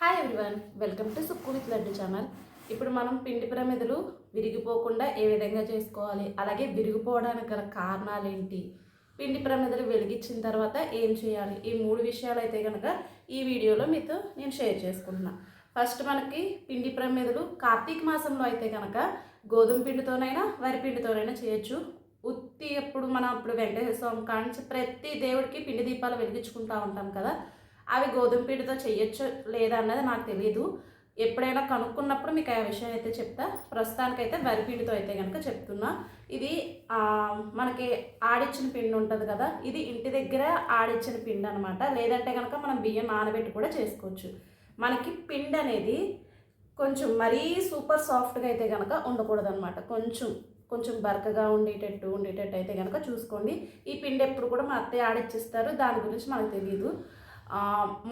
Hi everyone welcome to Sukku with Laddu channel ఇప్పుడు మనం పిండి ప్రమిదలు విరిగిపోకుండా ఏ విధంగా చేసుకోవాలి? అలాగే విరిగిపోవడానికి గల కారణాలు ఏంటి? పిండి ప్రమిదలు వెలిగించిన తర్వాత ఏం చేయాలి? ఈ మూడు విషయాలు అయితే కనుక ఈ వీడియోలో మీతో నేను షేర్ చేసుకుంటున్నా. ఫస్ట్ మనకి పిండి ప్రమిదలు కార్తీక మాసంలో అయితే కనుక గోధుమ పిండితోనైనా వరి పిండితోనైనా చేయొచ్చు. ఉత్తి ఎప్పుడు మనం అప్పుడు వెంకటేశ్వర స్వామి కాంచి ప్రతి దేవుడికి పిండి దీపాలు వెలిగించుకుంటూ ఉంటాం కదా. అవి గోధుమ పిండితో చేయొచ్చు లేదా అన్నది నాకు తెలియదు ఎప్పుడైనా కనుక్కున్నప్పుడు మీకు ఆ విషయం అయితే చెప్తా. ప్రస్తుతానికైతే వరి పిండితో అయితే కనుక చెప్తున్నా. ఇది మనకి ఆడిచ్చిన పిండి ఉంటుంది కదా ఇది ఇంటి దగ్గర ఆడిచ్చిన పిండి అనమాట లేదంటే కనుక మనం బియ్యం నానబెట్టి కూడా చేసుకోవచ్చు. మనకి పిండి అనేది కొంచెం మరీ సూపర్ సాఫ్ట్గా అయితే కనుక ఉండకూడదు అనమాట కొంచెం కొంచెం బరకగా ఉండేటట్టు ఉండేటట్టు అయితే కనుక చూసుకోండి. ఈ పిండి ఎప్పుడు కూడా మా అత్తయ్య ఆడిచ్చిస్తారు. దాని గురించి మనకు తెలియదు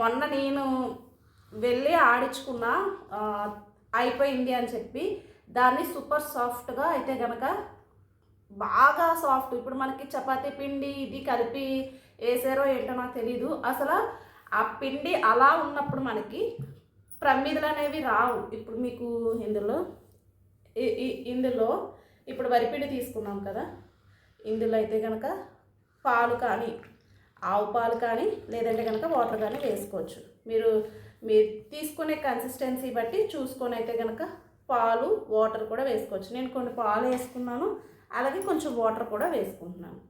మొన్న నేను వెళ్ళి ఆడించుకున్న అయిపోయింది అని చెప్పి దాన్ని సూపర్ సాఫ్ట్గా అయితే కనుక బాగా సాఫ్ట్ ఇప్పుడు మనకి చపాతీ పిండి ఇది కలిపి వేసారో ఏంటో నాకు తెలీదు. అసలు ఆ పిండి అలా ఉన్నప్పుడు మనకి ప్రమిదలు అనేవి రావు. ఇప్పుడు మీకు ఇందులో ఇందులో ఇప్పుడు వరిపిండి తీసుకున్నాం కదా. ఇందులో అయితే కనుక పాలు కానీ ఆవు పాలు కానీ లేదంటే కనుక వాటర్ కానీ వేసుకోవచ్చు. మీరు మీరు తీసుకునే కన్సిస్టెన్సీ బట్టి చూసుకొని అయితే కనుక పాలు వాటర్ కూడా వేసుకోవచ్చు. నేను కొన్ని పాలు వేసుకున్నాను అలాగే కొంచెం వాటర్ కూడా వేసుకుంటున్నాను.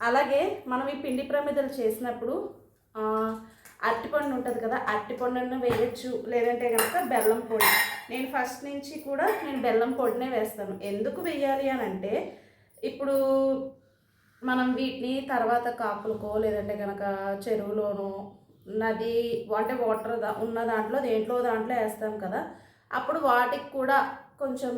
అలాగే మనం ఈ పిండి ప్రమిదలు చేసినప్పుడు అరటిపండు ఉంటుంది కదా అరటిపండును వేయచ్చు లేదంటే కనుక బెల్లం పొడి. నేను ఫస్ట్ నుంచి కూడా నేను బెల్లం పొడినే వేస్తాను. ఎందుకు వేయాలి అని అంటే ఇప్పుడు మనం వీటిని తర్వాత కాపులకో లేదంటే కనుక చెరువులోనో నది అంటే వాటర్ దా ఉన్న దాంట్లో దేంట్లో దాంట్లో వేస్తాం కదా. అప్పుడు వాటికి కూడా కొంచెం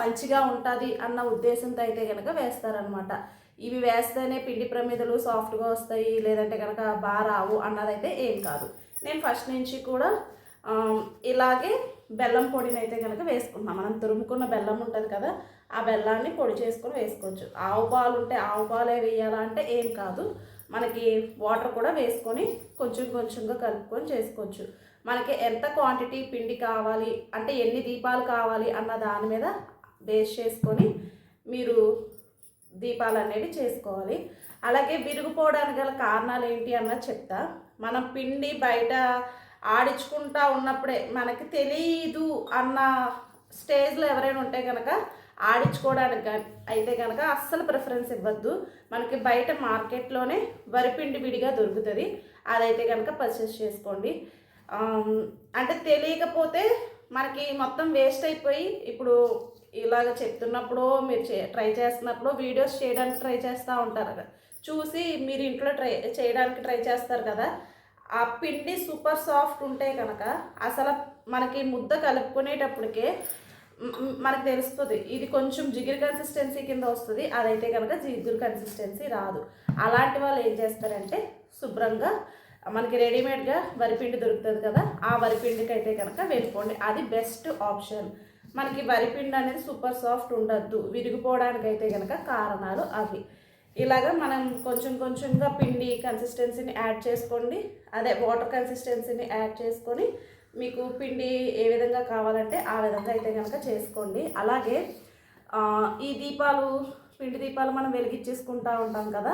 మంచిగా ఉంటుంది అన్న ఉద్దేశంతో అయితే కనుక వేస్తారనమాట ఇవి వేస్తేనే పిండి ప్రమిదలు సాఫ్ట్గా వస్తాయి లేదంటే కనుక బాగా రావు అన్నదైతే ఏం కాదు. నేను ఫస్ట్ నుంచి కూడా ఇలాగే బెల్లం పొడిని అయితే కనుక వేసుకుంటున్నాను మనం తురుముకున్న బెల్లం ఉంటుంది కదా ఆ బెల్లాన్ని పొడి చేసుకొని వేసుకోవచ్చు. ఆవు పాలు ఉంటే ఆవు పాలే వేయాలా అంటే ఏం కాదు. మనకి వాటర్ కూడా వేసుకొని కొంచెం కొంచెంగా కలుపుకొని చేసుకోవచ్చు. మనకి ఎంత క్వాంటిటీ పిండి కావాలి అంటే ఎన్ని దీపాలు కావాలి అన్న దాని మీద బేస్ చేసుకొని మీరు దీపాలు అనేవి చేసుకోవాలి. అలాగే విరిగిపోవడానికి గల కారణాలు ఏంటి అన్నది చెప్తా. మనం పిండి బయట ఆడించుకుంటా ఉన్నప్పుడే మనకి తెలియదు అన్న స్టేజ్లో ఎవరైనా ఉంటే కనుక ఆడించుకోవడానికి అయితే కనుక అస్సలు ప్రిఫరెన్స్ ఇవ్వద్దు. మనకి బయట మార్కెట్లోనే వరిపిండి విడిగా దొరుకుతుంది. అదైతే కనుక పర్చేస్ చేసుకోండి. అంటే తెలియకపోతే మనకి మొత్తం వేస్ట్ అయిపోయి ఇప్పుడు ఇలాగ చెప్తున్నప్పుడు మీరు చే ట్రై చేస్తున్నప్పుడు వీడియోస్ చేయడానికి ట్రై చేస్తూ ఉంటారు కదా. చూసి మీరు ఇంట్లో ట్రై చేయడానికి ట్రై చేస్తారు కదా. ఆ పిండి సూపర్ సాఫ్ట్ ఉంటే కనుక అసలు మనకి ముద్ద కలుపుకునేటప్పటికే మనకు తెలుస్తుంది ఇది కొంచెం జిగురు కన్సిస్టెన్సీ కింద వస్తుంది. అదైతే కనుక జిగురు కన్సిస్టెన్సీ రాదు. అలాంటి వాళ్ళు ఏం చేస్తారంటే శుభ్రంగా మనకి రెడీమేడ్గా వరిపిండి దొరుకుతుంది కదా ఆ వరిపిండికి అయితే కనుక వెళ్ళిపోండి. అది బెస్ట్ ఆప్షన్ మనకి వరిపిండి అనేది సూపర్ సాఫ్ట్ ఉండద్దు. విరిగిపోవడానికి అయితే కనుక కారణాలు అవి. ఇలాగా మనం కొంచెం కొంచెంగా పిండి కన్సిస్టెన్సీని యాడ్ చేసుకోండి. అదే వాటర్ కన్సిస్టెన్సీని యాడ్ చేసుకొని మీకు పిండి ఏ విధంగా కావాలంటే ఆ విధంగా అయితే కనుక చేసుకోండి. అలాగే ఈ దీపాలు పిండి దీపాలు మనం వెలిగించేసుకుంటా ఉంటాం కదా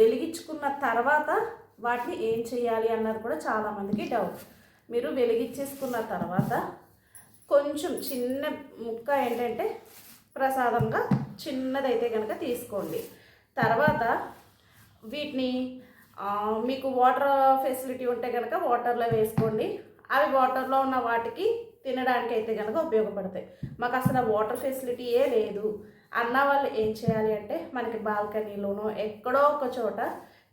వెలిగించుకున్న తర్వాత వాటిని ఏం చేయాలి అన్నది కూడా చాలామందికి డౌట్ మీరు వెలిగించేసుకున్న తర్వాత కొంచెం చిన్న ముక్క ఏంటంటే ప్రసాదంగా చిన్నదైతే కనుక తీసుకోండి. తర్వాత వీటిని మీకు వాటర్ ఫెసిలిటీ ఉంటే కనుక వాటర్లో వేసుకోండి. అవి వాటర్లో ఉన్న వాటికి తినడానికి అయితే కనుక ఉపయోగపడతాయి. మాకు అసలు వాటర్ ఫెసిలిటీయే లేదు. అన్న వాళ్ళు ఏం చేయాలి అంటే మనకి బాల్కనీలోనో ఎక్కడో ఒక చోట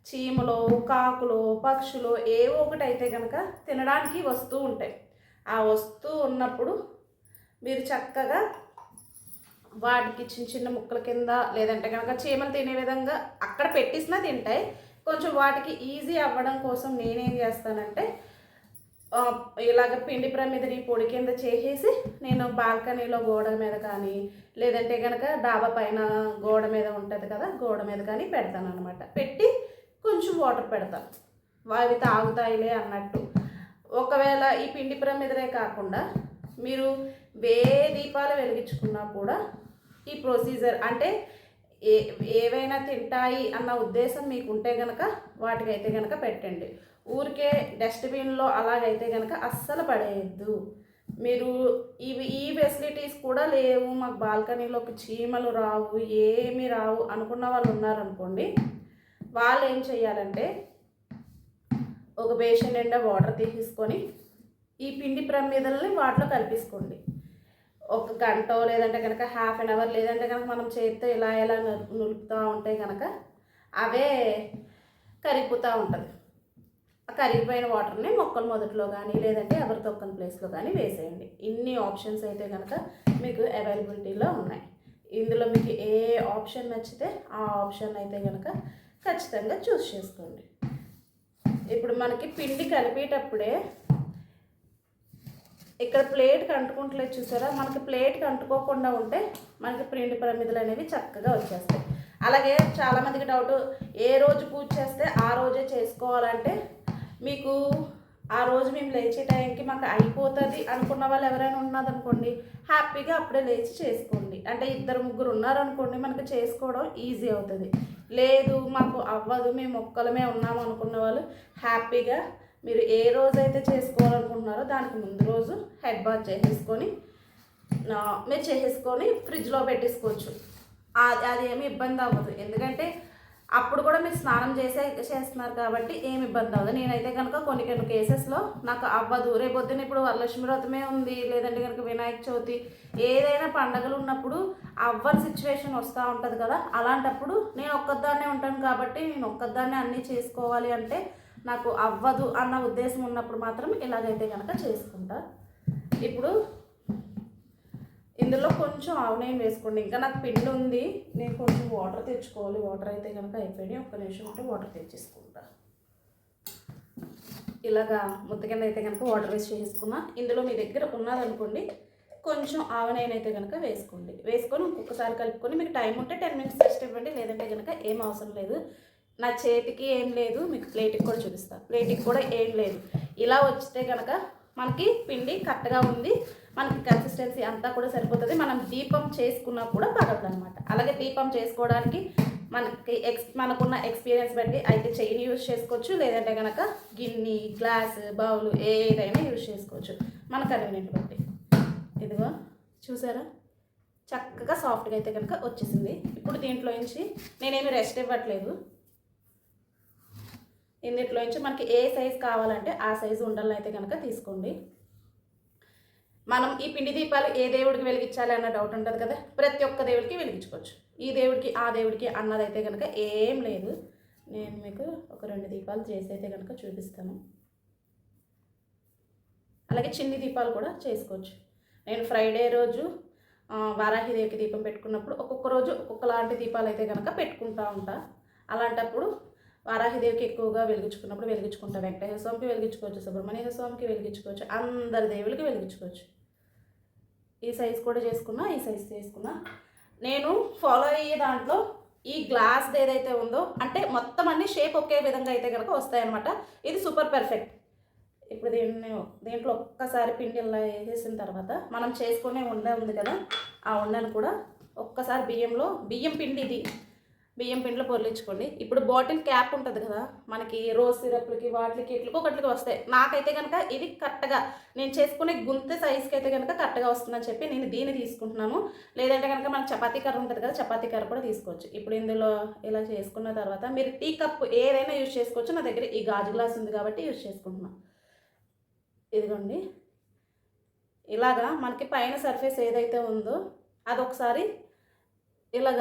చీమలు కాకులు పక్షులు ఏవో ఒకటి అయితే కనుక తినడానికి వస్తూ ఉంటాయి. ఆ వస్తూ ఉన్నప్పుడు మీరు చక్కగా వాటికి చిన్న చిన్న ముక్కల కింద లేదంటే కనుక చీమలు తినే విధంగా అక్కడ పెట్టేసినా తింటాయి. కొంచెం వాటికి ఈజీ అవ్వడం కోసం నేనేం చేస్తానంటే ఇలాగ పిండి ప్రమిదని పొడి కింద చేసేసి నేను బాల్కనీలో గోడ మీద కానీ లేదంటే కనుక డాబా పైన గోడ మీద ఉంటుంది కదా గోడ మీద కానీ పెడతాను అనమాట పెట్టి కొంచెం వాటర్ పెడతాను. అవి తాగుతాయిలే అన్నట్టు. ఒకవేళ ఈ పిండి ప్రమిదరే కాకుండా మీరు వే దీపాలు వెలిగించుకున్నా కూడా ఈ ప్రొసీజర్ అంటే ఏ ఏవైనా తింటాయి అన్న ఉద్దేశం మీకు ఉంటే కనుక వాటికైతే కనుక పెట్టండి. ఊరికే డస్ట్బిన్లో అలాగైతే కనుక అస్సలు పడేయద్దు. మీరు ఇవి ఈ ఫెసిలిటీస్ కూడా లేవు మాకు బాల్కనీలోకి చీమలు రావు ఏమి రావు అనుకున్న వాళ్ళు ఉన్నారనుకోండి వాళ్ళు ఏం చేయాలంటే ఒక బేషన్ నిండా వాటర్ తీసేసుకొని ఈ పిండి ప్రమిదల్ని వాటిలో కలిపేసుకోండి. ఒక గంట లేదంటే కనుక హాఫ్ అన్ అవర్ లేదంటే కనుక మనం చేతితో ఇలా ఇలా నులుపుతూ ఉంటే కనుక అవే కరిగిపోతూ ఉంటుంది. ఆ కరిగిపోయిన వాటర్ని మొక్కల మొదట్లో కానీ లేదంటే ఎవరి తొక్కని ప్లేస్లో కానీ వేసేయండి. ఇన్ని ఆప్షన్స్ అయితే కనుక మీకు అవైలబిలిటీలో ఉన్నాయి. ఇందులో మీకు ఏ ఆప్షన్ నచ్చితే ఆ ఆప్షన్ అయితే కనుక ఖచ్చితంగా చూస్ చేసుకోండి. ఇప్పుడు మనకి పిండి కలిపేటప్పుడే ఇక్కడ ప్లేట్కి అంటుకుంటలేదు చూసారా? మనకి ప్లేట్కి అంటుకోకుండా ఉంటే మనకి ప్రింట్ ప్రమిదలు అనేవి చక్కగా వచ్చేస్తాయి. అలాగే చాలామందికి డౌట్ ఏ రోజు పూజ చేస్తే ఆ రోజే చేసుకోవాలంటే మీకు ఆ రోజు మేము లేచే టైంకి మాకు అయిపోతుంది అనుకున్న వాళ్ళు ఎవరైనా ఉన్నదనుకోండి హ్యాపీగా అప్పుడే లేచి చేసుకోండి. అంటే ఇద్దరు ముగ్గురు ఉన్నారనుకోండి మనకు చేసుకోవడం ఈజీ అవుతుంది. లేదు మాకు అవ్వదు మేము ఒక్కలమే ఉన్నాము అనుకున్న వాళ్ళు హ్యాపీగా మీరు ఏ రోజైతే చేసుకోవాలనుకుంటున్నారో దానికి ముందు రోజు హెడ్ బాత్ చేసేసుకొని మీరు చేసేసుకొని ఫ్రిడ్జ్లో పెట్టేసుకోవచ్చు. అది అది ఏమి ఇబ్బంది అవ్వదు. ఎందుకంటే అప్పుడు కూడా మీరు స్నానం చేసే చేస్తున్నారు కాబట్టి ఏమి ఇబ్బంది అవ్వదు. నేనైతే కనుక కొన్ని కొన్ని కేసెస్లో నాకు అవ్వదు. రేపు ఇప్పుడు వరలక్ష్మి వ్రతమే ఉంది లేదంటే కనుక వినాయక చవితి ఏదైనా పండగలు ఉన్నప్పుడు అవ్వని సిచ్యువేషన్ వస్తూ ఉంటుంది కదా. అలాంటప్పుడు నేను ఒక్కదాన్నే ఉంటాను కాబట్టి నేను ఒక్కదాన్నే అన్నీ చేసుకోవాలి అంటే నాకు అవ్వదు అన్న ఉద్దేశం ఉన్నప్పుడు మాత్రం ఇలాగైతే కనుక చేసుకుంటా. ఇప్పుడు ఇందులో కొంచెం ఆవు వేసుకోండి. ఇంకా నాకు పిండి ఉంది. నేను కొంచెం వాటర్ తెచ్చుకోవాలి. వాటర్ అయితే కనుక అయిపోయినాయి. ఒక్క నిమిషం ఉంటే వాటర్ తెచ్చేసుకుంటా. ఇలాగా ముద్ద కింద అయితే కనుక వాటర్ వేసి చేసుకున్నా ఇందులో మీ దగ్గర ఉన్నదనుకోండి కొంచెం ఆవనైన అయితే కనుక వేసుకోండి. వేసుకొని ఇంకొకసారి కలుపుకొని మీకు టైం ఉంటే టెన్ మినిట్స్ రెస్ట్ ఇవ్వండి. లేదంటే కనుక ఏం అవసరం లేదు. నా చేతికి ఏం లేదు మీకు ప్లేట్కి కూడా చూపిస్తాను ప్లేట్కి కూడా ఏం లేదు. ఇలా వచ్చితే కనుక మనకి పిండి కరెక్ట్గా ఉంది. మనకి కన్సిస్టెన్సీ అంతా కూడా సరిపోతుంది. మనం దీపం చేసుకున్నా కూడా పడదు అనమాట అలాగే దీపం చేసుకోవడానికి మనకి ఎక్స్ మనకున్న ఎక్స్పీరియన్స్ బట్టి అయితే చెయ్యిని యూజ్ చేసుకోవచ్చు. లేదంటే కనుక గిన్నె గ్లాస్ బౌల్ ఏదైనా యూజ్ చేసుకోవచ్చు. మన కన్వీనియంట్ బట్టి. ఇదిగో చూసారా? చక్కగా సాఫ్ట్గా అయితే కనుక వచ్చేసింది. ఇప్పుడు దీంట్లో నుంచి నేనేమి రెస్ట్ ఇవ్వట్లేదు. ఇన్నిట్లో నుంచి మనకి ఏ సైజ్ కావాలంటే ఆ సైజు ఉండలు అయితే కనుక తీసుకోండి. మనం ఈ పిండి దీపాలు ఏ దేవుడికి వెలిగించాలి అన్న డౌట్ ఉంటుంది కదా? ప్రతి ఒక్క దేవుడికి వెలిగించుకోవచ్చు. ఈ దేవుడికి ఆ దేవుడికి అన్నదైతే కనుక ఏం లేదు. నేను మీకు ఒక రెండు దీపాలు చేసి అయితే కనుక చూపిస్తాను. అలాగే చిన్ని దీపాలు కూడా చేసుకోవచ్చు. నేను ఫ్రైడే రోజు వారాహిదేవికి దీపం పెట్టుకున్నప్పుడు ఒక్కొక్క రోజు ఒక్కొక్క లాంటి దీపాలు అయితే కనుక పెట్టుకుంటా ఉంటా. అలాంటప్పుడు వారాహిదేవికి ఎక్కువగా వెలిగించుకున్నప్పుడు వెలిగించుకుంటాం వెంకటేశ్వర స్వామికి వెలిగించుకోవచ్చు సుబ్రహ్మణ్య స్వామికి వెలిగించుకోవచ్చు అందరి దేవులకి వెలిగించుకోవచ్చు. ఈ సైజ్ కూడా చేసుకున్నా ఈ సైజ్ చేసుకున్నా. నేను ఫాలో అయ్యే దాంట్లో ఈ గ్లాస్ ఏదైతే ఉందో అంటే మొత్తం అన్ని షేప్ ఒకే విధంగా అయితే కనుక వస్తాయన్నమాట. ఇది సూపర్ పర్ఫెక్ట్ ఇప్పుడు దీన్ని దీంట్లో ఒక్కసారి పిండి ఇలా వేసేసిన తర్వాత మనం చేసుకునే ఉండ ఉంది కదా ఆ ఉండను కూడా ఒక్కసారి బియ్యంలో బియ్యం పిండి ఇది. బియ్యం పిండిలో పొర్లించుకోండి. ఇప్పుడు బాటిల్ క్యాప్ ఉంటుంది కదా మనకి రోజ్ సిరప్లకి వాటికి ఇట్లకి ఒకటికి వస్తాయి. నాకైతే కనుక ఇది కరెక్ట్గా నేను చేసుకునే గుంతె సైజ్కి అయితే కనుక కరెక్ట్గా వస్తుందని చెప్పి నేను దీన్ని తీసుకుంటున్నాను. లేదంటే కనుక మనకి చపాతీ కర్ర ఉంటుంది కదా చపాతీ కర్ర కూడా తీసుకోవచ్చు. ఇప్పుడు ఇందులో ఇలా చేసుకున్న తర్వాత మీరు టీ కప్ ఏదైనా యూజ్ చేసుకోవచ్చు. నా దగ్గర ఈ గాజు గ్లాస్ ఉంది కాబట్టి యూజ్ చేసుకుంటున్నాను ఇదిగోండి. ఇలాగా మనకి పైన సర్ఫేస్ ఏదైతే ఉందో అదొకసారి ఇలాగ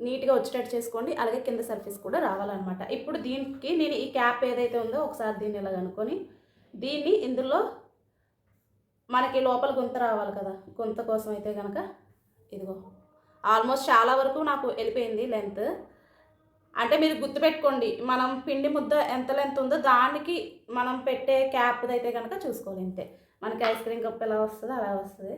నీట్గా వచ్చేటట్టు చేసుకోండి. అలాగే కింద సర్ఫేస్ కూడా రావాలన్నమాట. ఇప్పుడు దీనికి నేను ఈ క్యాప్ ఏదైతే ఉందో ఒకసారి దీన్ని ఇలా అనుకొని దీన్ని ఇందులో మనకి లోపల గుంత రావాలి కదా. గుంత కోసం అయితే కనుక ఇదిగో ఆల్మోస్ట్ చాలా వరకు నాకు వెళ్ళిపోయింది లెంత్ అంటే మీరు గుర్తుపెట్టుకోండి మనం పిండి ముద్ద ఎంత లెంత్ ఉందో దానికి మనం పెట్టే క్యాప్ అయితే కనుక చూసుకోవాలి అంతే. మనకి ఐస్ క్రీమ్ కప్ ఎలా వస్తుందో అలా వస్తుంది.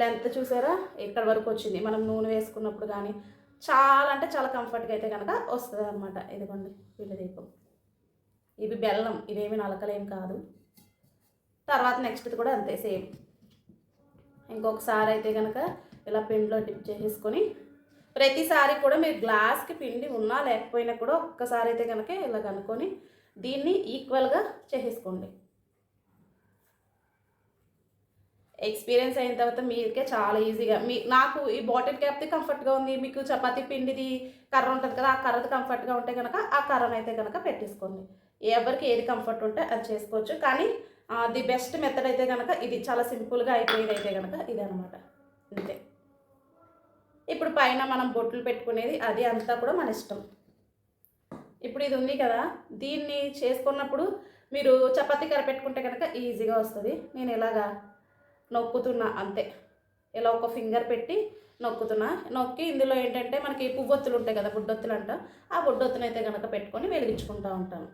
లెంత్ చూసారా? ఇక్కడ వరకు వచ్చింది. మనం నూనె వేసుకున్నప్పుడు కానీ చాలా అంటే చాలా కంఫర్ట్గా అయితే కనుక వస్తుంది అనమాట ఇదిగోండి వీళ్ళ దీపం. ఇవి బెల్లం. ఇవేమి నలకలేం కాదు. తర్వాత నెక్స్ట్ కూడా అంతే సేమ్ ఇంకొకసారి అయితే కనుక ఇలా పిండిలో డిప్ చేసేసుకొని ప్రతిసారి కూడా మీరు గ్లాస్కి పిండి ఉన్నా లేకపోయినా కూడా ఒక్కసారి అయితే కనుక ఇలా కనుక్కొని దీన్ని ఈక్వల్గా చేసేసుకోండి. ఎక్స్పీరియన్స్ అయిన తర్వాత మీకే చాలా ఈజీగా. మీ నాకు ఈ బాటిల్ క్యాప్ది కంఫర్ట్గా ఉంది. మీకు చపాతీ పిండిది కర్ర ఉంటుంది కదా ఆ కర్రది కంఫర్ట్గా ఉంటే కనుక ఆ కర్రను అయితే కనుక పెట్టేసుకోండి. ఎవరికి ఏది కంఫర్ట్ ఉంటే అది చేసుకోవచ్చు. కానీ ది బెస్ట్ మెథడ్ అయితే కనుక ఇది చాలా సింపుల్గా అయిపోయింది అయితే కనుక ఇది అనమాట. అంతే. ఇప్పుడు పైన మనం బొట్లు పెట్టుకునేది అది అంతా కూడా మన ఇష్టం. ఇప్పుడు ఇది ఉంది కదా దీన్ని చేసుకున్నప్పుడు మీరు చపాతీ కర్ర పెట్టుకుంటే కనుక ఈజీగా వస్తుంది. నేను ఇలాగా నొక్కుతున్నా అంతే. ఇలా ఒక ఫింగర్ పెట్టి నొక్కుతున్నా. నొక్కి ఇందులో ఏంటంటే మనకి పువ్వొత్తులు ఉంటాయి కదా బుడ్డొత్తులు అంట ఆ బుడ్డొత్తులు అయితే కనుక పెట్టుకొని వెలిగించుకుంటూ ఉంటాను.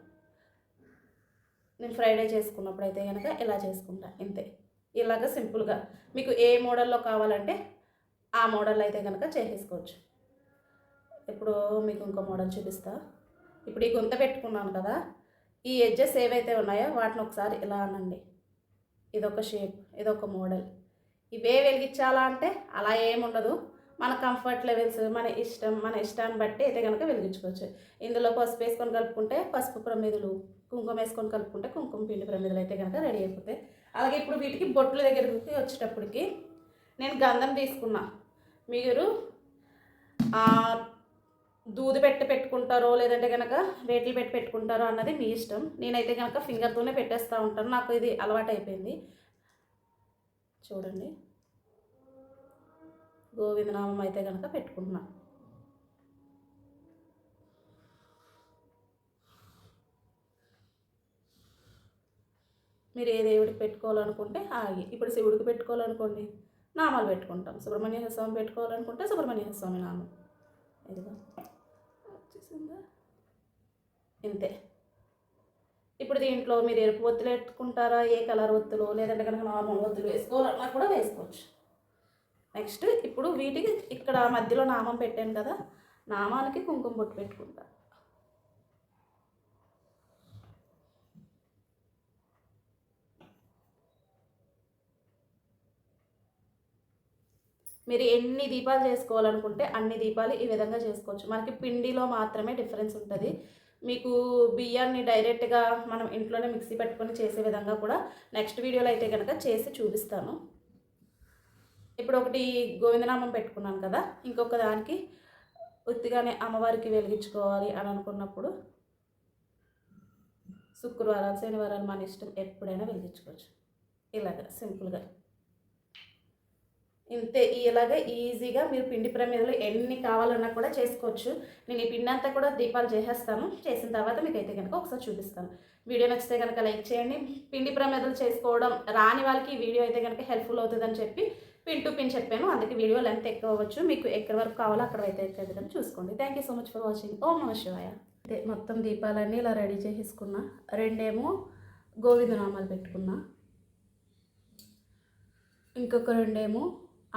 నేను ఫ్రైడే చేసుకున్నప్పుడు అయితే కనుక ఇలా చేసుకుంటా ఇంతే. ఇలాగ సింపుల్గా. మీకు ఏ మోడల్లో కావాలంటే ఆ మోడల్ అయితే కనుక చేసేసుకోవచ్చు. ఇప్పుడు మీకు ఇంకో మోడల్ చూపిస్తా. ఇప్పుడు ఈ గుంత పెట్టుకున్నాను కదా ఈ ఎడ్జెస్ ఏవైతే ఉన్నాయో వాటిని ఒకసారి ఇలా అనండి. ఇదొక షేప్ ఇదొక మోడల్. ఇవే వెలిగించాలా అంటే అలా ఏముండదు. మన కంఫర్ట్ లెవెల్స్ మన ఇష్టం మన ఇష్టాన్ని బట్టి అయితే కనుక వెలిగించుకోవచ్చు. ఇందులో పసుపు వేసుకొని కలుపుకుంటే పసుపు ప్రమిదలు కుంకుమ వేసుకొని కలుపుకుంటే కుంకుమ పిండి ప్రమిదలు అయితే కనుక రెడీ అయిపోతాయి. అలాగే ఇప్పుడు వీటికి బొట్ల దగ్గరికి వచ్చేటప్పటికి నేను గంధం తీసుకున్నా. మీరు దూది పెట్టి పెట్టుకుంటారో లేదంటే కనుక వేట్లు పెట్టి పెట్టుకుంటారో అన్నది మీ ఇష్టం. నేనైతే కనుక ఫింగర్తోనే పెట్టేస్తూ ఉంటాను. నాకు ఇది అలవాటు అయిపోయింది చూడండి. గోవిందనామం అయితే కనుక పెట్టుకుంటున్నా. మీరు ఏ దేవుడికి పెట్టుకోవాలనుకుంటే ఆగి. ఇప్పుడు శివుడికి పెట్టుకోవాలనుకోండి నామాలు పెట్టుకుంటాం. సుబ్రహ్మణ్య స్వామి పెట్టుకోవాలనుకుంటే సుబ్రహ్మణ్య స్వామి నామం. ఇదిగో. వచ్చేసిందా ఇంతే. ఇప్పుడు దీంట్లో మీరు ఎరుపు ఒత్తులు పెట్టుకుంటారా ఏ కలర్ ఒత్తులు? లేదంటే కనుక నార్మల్ ఒత్తులు వేసుకోవాలన్నా కూడా వేసుకోవచ్చు. నెక్స్ట్ ఇప్పుడు వీటికి ఇక్కడ మధ్యలో నామం పెట్టాను కదా నామానికి కుంకుమ బొట్టు పెట్టుకుంటా. మీరు ఎన్ని దీపాలు చేసుకోవాలనుకుంటే అన్ని దీపాలు ఈ విధంగా చేసుకోవచ్చు. మనకి పిండిలో మాత్రమే డిఫరెన్స్ ఉంటుంది. మీకు బియ్యాన్ని డైరెక్ట్గా మనం ఇంట్లోనే మిక్సీ పెట్టుకొని చేసే విధంగా కూడా నెక్స్ట్ వీడియోలో అయితే కనుక చేసి చూపిస్తాను. ఇప్పుడు ఒకటి గోవిందనామం పెట్టుకున్నాను కదా ఇంకొక దానికి ఉత్తిగానే అమ్మవారికి వెలిగించుకోవాలి అని అనుకున్నప్పుడు శుక్రవారాలు శనివారాలు మన ఇష్టం ఎప్పుడైనా వెలిగించుకోవచ్చు. ఇలాగ సింపుల్గా. ఇంతే ఇలాగే ఈజీగా మీరు పిండి ప్రమేదలు ఎన్ని కావాలన్నా కూడా చేసుకోవచ్చు. నేను ఈ పిండి అంతా కూడా దీపాలు చేసేస్తాను. చేసిన తర్వాత మీకు అయితే కనుక ఒకసారి చూపిస్తాను. వీడియో నచ్చితే కనుక లైక్ చేయండి. పిండి ప్రమేదలు చేసుకోవడం రాని వాళ్ళకి ఈ వీడియో అయితే కనుక హెల్ప్ఫుల్ అవుతుందని చెప్పి పిన్ టు పిన్ చెప్పాను. అందుకే వీడియో లెంత్ ఎక్కువ అవ్వచ్చు. మీకు ఎక్కడి వరకు కావాలో అక్కడ అయితే కనుక చూసుకోండి. Thank you so much for watching. ఓం నమ శివాయ. అదే మొత్తం దీపాలన్నీ ఇలా రెడీ చేసేసుకున్నా. రెండేమో గోవిందనామాలు పెట్టుకున్నా. ఇంకొక రెండేమో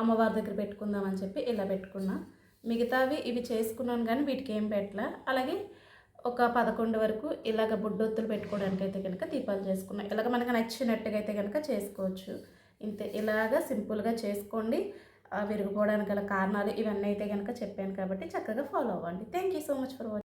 అమ్మవారి దగ్గర పెట్టుకుందామని చెప్పి ఇలా పెట్టుకున్నా. మిగతావి ఇవి చేసుకున్నాను కానీ వీటికి ఏం పెట్టలే. అలాగే ఒక పదకొండు వరకు ఇలాగ బుడ్డొత్తులు పెట్టుకోవడానికి అయితే కనుక దీపాలు చేసుకున్నాం. ఇలాగ మనకు నచ్చినట్టుగా అయితే కనుక చేసుకోవచ్చు. ఇంతే. ఇలాగ సింపుల్గా చేసుకోండి. విరిగిపోవడానికి గల కారణాలు ఇవన్నీ అయితే కనుక చెప్పాను కాబట్టి చక్కగా ఫాలో అవ్వండి. Thank you so much for watching